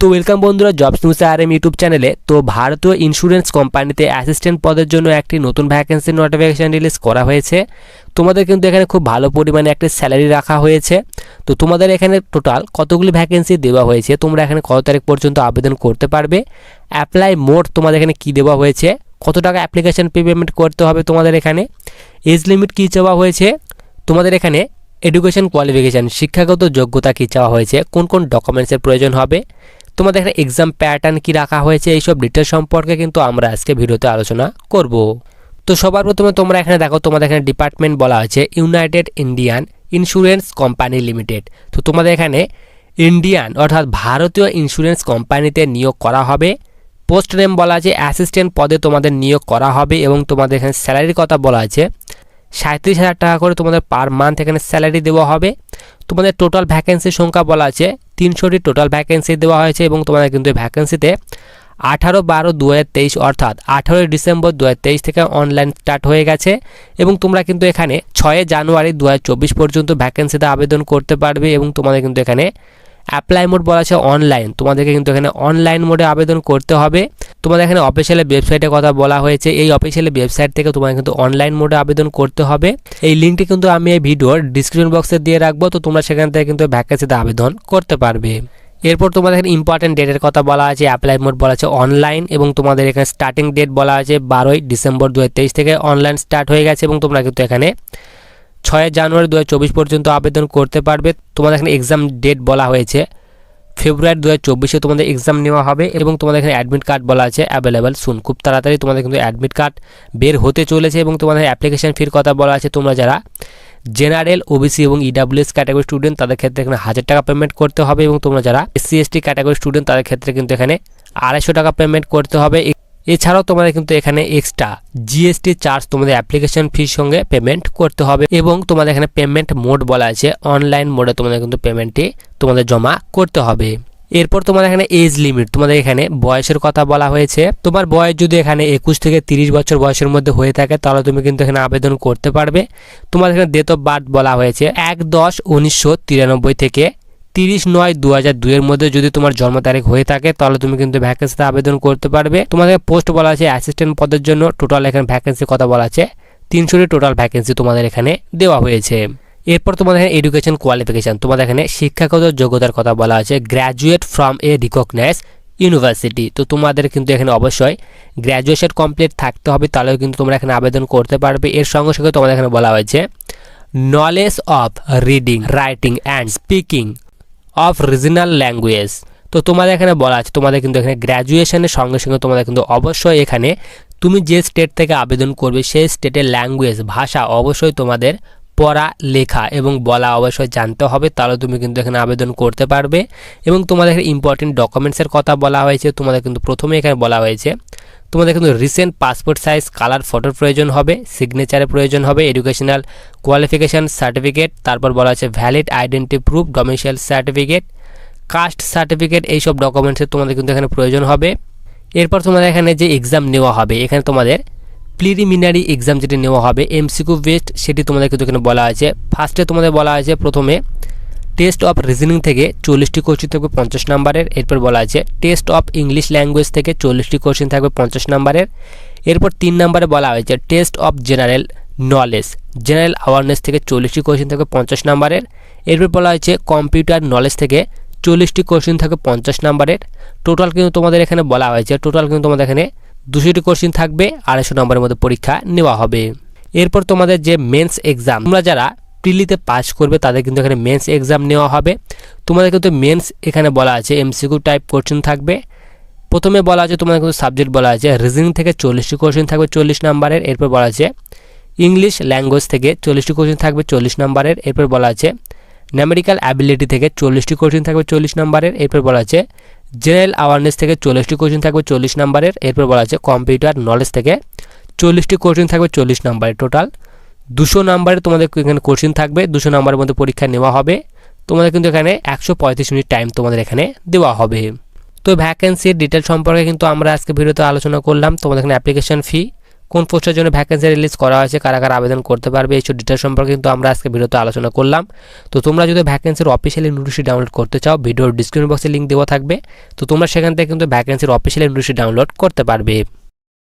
তো ওয়েলকাম বন্ধুরা jobs news R M YouTube চ্যানেলে তো ভারতীয় ইন্স্যুরেন্স কোম্পানিতে অ্যাসিস্ট্যান্ট পদের জন্য একটি নতুন ভ্যাকেন্সি নোটিফিকেশান রিলিজ করা হয়েছে। তোমাদের কিন্তু এখানে খুব ভালো পরিমাণে একটা স্যালারি রাখা হয়েছে। তো তোমাদের এখানে টোটাল কতগুলি ভ্যাকেন্সি দেওয়া হয়েছে? তোমরা এখানে কত তারিখ পর্যন্ত আবেদন করতে পারবে? অ্যাপ্লাই মোড তোমাদের এখানে কী দেওয়া হয়েছে? কত টাকা অ্যাপ্লিকেশন পেমেন্ট করতে হবে তোমাদের এখানে? এজ লিমিট কী চাওয়া হয়েছে? তোমাদের এখানে এডুকেশন কোয়ালিফিকেশান শিক্ষাগত যোগ্যতা কী চাওয়া হয়েছে? কোন কোন ডকুমেন্টসের প্রয়োজন হবে? তোমাদের এখানে এক্সাম প্যাটার্ন কি রাখা হয়েছে, এইসব ডিটেলস সম্পর্কে কিন্তু আমরা আজকে ভিডিওতে আলোচনা করব। তো সবার প্রথমে তোমরা এখানে দেখো, তোমাদের এখানে ডিপার্টমেন্ট বলা হয়েছে United Indian insurance company limited তো তোমাদের এখানে ইন্ডিয়ান অর্থাৎ ভারতীয় ইন্স্যুরেন্স কোম্পানিতে নিয়োগ করা হবে। পোস্ট নেম বলা আছে অ্যাসিস্ট্যান্ট পদে তোমাদের নিয়োগ করা হবে এবং তোমাদের এখানে স্যালারির কথা বলা আছে। সাঁত্রিশ হাজার টাকা করে তোমাদের পার মান্থ এখানে স্যালারি দেওয়া হবে। তোমাদের টোটাল ভ্যাকেন্সির সংখ্যা বলা আছে, তিনশোটি টোটাল ভ্যাকেন্সি দেওয়া হয়েছে এবং তোমাদের কিন্তু ভ্যাকেন্সিতে আঠারো বারো দু অর্থাৎ আঠারোই ডিসেম্বর দু হাজার তেইশ থেকে অনলাইন স্টার্ট হয়ে গেছে এবং তোমরা কিন্তু এখানে ছয় জানুয়ারি দু হাজার চব্বিশ পর্যন্ত ভ্যাকেন্সিতে আবেদন করতে পারবে এবং তোমাদের কিন্তু এখানে অ্যাপ্লাই মোড বলা আছে অনলাইন তোমাদেরকে কিন্তু এখানে অনলাইন মোডে আবেদন করতে হবে। তোমাদের এখানে অফিসিয়াল ওয়েবসাইটের কথা বলা হয়েছে। এই অফিসিয়াল ওয়েবসাইট থেকে তোমাদের কিন্তু অনলাইন মোডে আবেদন করতে হবে। এই লিঙ্কটি কিন্তু আমি এই ভিডিওর ডিসক্রিপশন বক্সে দিয়ে রাখব। তো তোমরা সেখান থেকে কিন্তু ভ্যাকেন্সিতে আবেদন করতে পারবে। এরপর তোমাদের এখানে ইম্পর্টেন্ট ডেটের কথা বলা আছে অ্যাপ্লাই মোড বলা আছে অনলাইন এবং তোমাদের এখানে স্টার্টিং ডেট বলা আছে বারোই ডিসেম্বর দু হাজার তেইশ থেকে অনলাইন স্টার্ট হয়ে গেছে এবং তোমরা কিন্তু এখানে ছয় জানুয়ারি দু হাজার চব্বিশ পর্যন্ত আবেদন করতে পারবে। তোমাদের এখানে এক্সাম ডেট বলা হয়েছে। ফেব্রুয়ারি দু হাজার তোমাদের এক্সাম নেওয়া হবে এবং তোমাদের এখানে অ্যাডমিট কার্ড বলা আছে অ্যাভেলেবেল শুন খুব তাড়াতাড়ি তোমাদের কিন্তু অ্যাডমিট কার্ড বের হতে চলেছে এবং তোমাদের অ্যাপ্লিকেশান ফির কথা বলা আছে। তোমরা যারা জেনারেল ওবিসি এবং ইডাব্লিউএস ক্যাটাগরি স্টুডেন্ট তাদের ক্ষেত্রে এখানে হাজার টাকা পেমেন্ট করতে হবে এবং তোমরা যারা এসসি এসটি ক্যাটাগরি স্টুডেন্ট তাদের ক্ষেত্রে কিন্তু এখানে আড়াইশো টাকা পেমেন্ট করতে হবে। এছাড়াও তোমাদের কিন্তু এখানে এক্সট্রা জিএসটি চার্জ তোমাদের অ্যাপ্লিকেশন ফির সঙ্গে পেমেন্ট করতে হবে এবং তোমাদের এখানে পেমেন্ট মোড বলা আছে। অনলাইন মোডে তোমাদের কিন্তু পেমেন্টটি তোমাদের জমা করতে হবে। এরপর তোমার এখানে এজ লিমিট তোমাদের এখানে বয়সের কথা বলা হয়েছে। তোমার বয়স যদি এখানে একুশ থেকে তিরিশ বছর বয়সের মধ্যে হয়ে থাকে, তাহলে তুমি কিন্তু এখানে আবেদন করতে পারবে। তোমার এখানে ডেট অফ বার্থ বলা হয়েছে, এক দশ উনিশশো থেকে তিরিশ নয় দু হাজার দুইয়ের মধ্যে যদি তোমার জন্ম তারিখ হয়ে থাকে, তাহলে তুমি কিন্তু ভ্যাকেন্সিতে আবেদন করতে পারবে। তোমাদের পোস্ট বলা আছে অ্যাসিস্ট্যান্ট পদের জন্য টোটাল এখানে ভ্যাকেন্সির কথা বলা আছে। তিনশোটি টোটাল ভ্যাকেন্সি তোমাদের এখানে দেওয়া হয়েছে। এরপর তোমাদের এখানে এডুকেশন কোয়ালিফিকেশান তোমাদের এখানে শিক্ষাগত যোগ্যতার কথা বলা আছে। Graduate from a recognise university তো তোমাদের কিন্তু এখানে অবশ্যই গ্র্যাজুয়েশন কমপ্লিট থাকতে হবে, তাহলেও কিন্তু তোমরা এখানে আবেদন করতে পারবে। এর সঙ্গে সঙ্গে তোমাদের এখানে বলা হয়েছে knowledge of reading writing and speaking of regional language তো তোমাদের এখানে বলা আছে, তোমাদের কিন্তু এখানে গ্র্যাজুয়েশনের সঙ্গে সঙ্গে তোমাদের কিন্তু অবশ্যই এখানে তুমি যে স্টেট থেকে আবেদন করবে সেই স্টেটের ল্যাঙ্গুয়েজ ভাষা অবশ্যই তোমাদের পড়া, লেখা এবং বলা অবশ্যই জানতে হবে। তাহলে তুমি কিন্তু এখানে আবেদন করতে পারবে। এবং তোমাদের এখানে ইম্পর্টেন্ট ডকুমেন্টসের কথা বলা হয়েছে, তোমাদের কিন্তু প্রথমে এখানে বলা হয়েছে। তোমাদের কিন্তু রিসেন্ট পাসপোর্ট সাইজ কালার ফটোর প্রয়োজন হবে সিগনেচারের প্রয়োজন হবে এডুকেশনাল কোয়ালিফিকেশান সার্টিফিকেট তারপর বলা আছে valid identity proof domicile certificate caste certificate এইসব ডকুমেন্টসের তোমাদের কিন্তু এখানে প্রয়োজন হবে। এরপর তোমাদের এখানে যে এক্সাম নেওয়া হবে, এখানে তোমাদের প্রিলিমিনারি এক্সাম যেটি নেওয়া হবে এমসিকিউ বেস্ট সেটি তোমাদের কিন্তু এখানে বলা আছে। ফার্স্টে তোমাদের বলা আছে প্রথমে টেস্ট অফ রিজনিং থেকে চল্লিশটি কোশ্চিন থাকবে পঞ্চাশ নাম্বারের। এরপর বলা আছে, টেস্ট অফ ইংলিশ ল্যাঙ্গুয়েজ থেকে চল্লিশটি কোশ্চিন থাকবে পঞ্চাশ নাম্বারের। এরপর তিন নম্বরে বলা হয়েছে, test of general knowledge. General awareness থেকে চল্লিশটি কোশ্চিন থাকবে পঞ্চাশ নাম্বারের। এরপর বলা হয়েছে কম্পিউটার নলেজ থেকে চল্লিশটি কোশ্চিন থাকবে পঞ্চাশ নাম্বারের। টোটাল কিন্তু তোমাদের এখানে বলা হয়েছে টোটাল কিন্তু তোমাদের এখানে দুশোটি কোশ্চিন থাকবে, আড়াইশো নম্বরের মধ্যে পরীক্ষা নেওয়া হবে। এরপর তোমাদের যে মেন্স এক্সাম তোমরা যারা প্রিলিতে পাস করবে, তাদের কিন্তু এখানে মেন্স এক্সাম নেওয়া হবে। তোমাদের কিন্তু মেন্স এখানে বলা আছে এমসিকিউ টাইপ কোশ্চিন থাকবে। প্রথমে বলা আছে, তোমাদের কিন্তু সাবজেক্ট বলা আছে রিজনিং থেকে চল্লিশটি কোশ্চিন থাকবে চল্লিশ নাম্বারের এরপর বলা আছে ইংলিশ ল্যাঙ্গুয়েজ থেকে চল্লিশটি কোশ্চিন থাকবে চল্লিশ নাম্বারের এরপর বলা আছে ন্যামেরিক্যাল অ্যাবিলিটি থেকে চল্লিশটি কোশ্চিন থাকবে চল্লিশ নাম্বারের এরপর বলা আছে জেনারেল অ্যাওয়ারনেস থেকে চল্লিশটি কোশ্চিন থাকবে চল্লিশ নাম্বারের এরপর বলা আছে কম্পিউটার নলেজ থেকে চল্লিশটি কোশ্চিন থাকবে চল্লিশ নাম্বারের টোটাল দুশো নাম্বারে তোমাদের এখানে কোশ্চিন থাকবে, দুশো নাম্বারের মধ্যে পরীক্ষা নেওয়া হবে। তোমাদের কিন্তু এখানে একশো পঁয়ত্রিশ মিনিট টাইম তোমাদের এখানে দেওয়া হবে। তো ভ্যাকেন্সির ডিটেল সম্পর্কে কিন্তু আমরা আজকে ভিডিওতে আলোচনা করলাম। তোমাদের এখানে অ্যাপ্লিকেশন ফি কোন পোস্টের জন্য ভ্যাকেন্সি রিলিজ করা হয়েছে, কারা কারা আবেদন করতে পারবে এইসব ডিটেলস সম্পর্কে কিন্তু আমরা আজকে ভিডিওতে আলোচনা করলাম। তো তোমরা যদি ভ্যাকেন্সির অফিসিয়ালি নোটিশটি ডাউনলোড করতে চাও ভিডিওর ডিসক্রিপশন বক্সে লিঙ্ক দেওয়া থাকবে। তো তোমরা সেখান থেকে কিন্তু ভ্যাকেন্সির অফিসিয়ালি নোটিশটি ডাউনলোড করতে পারবে।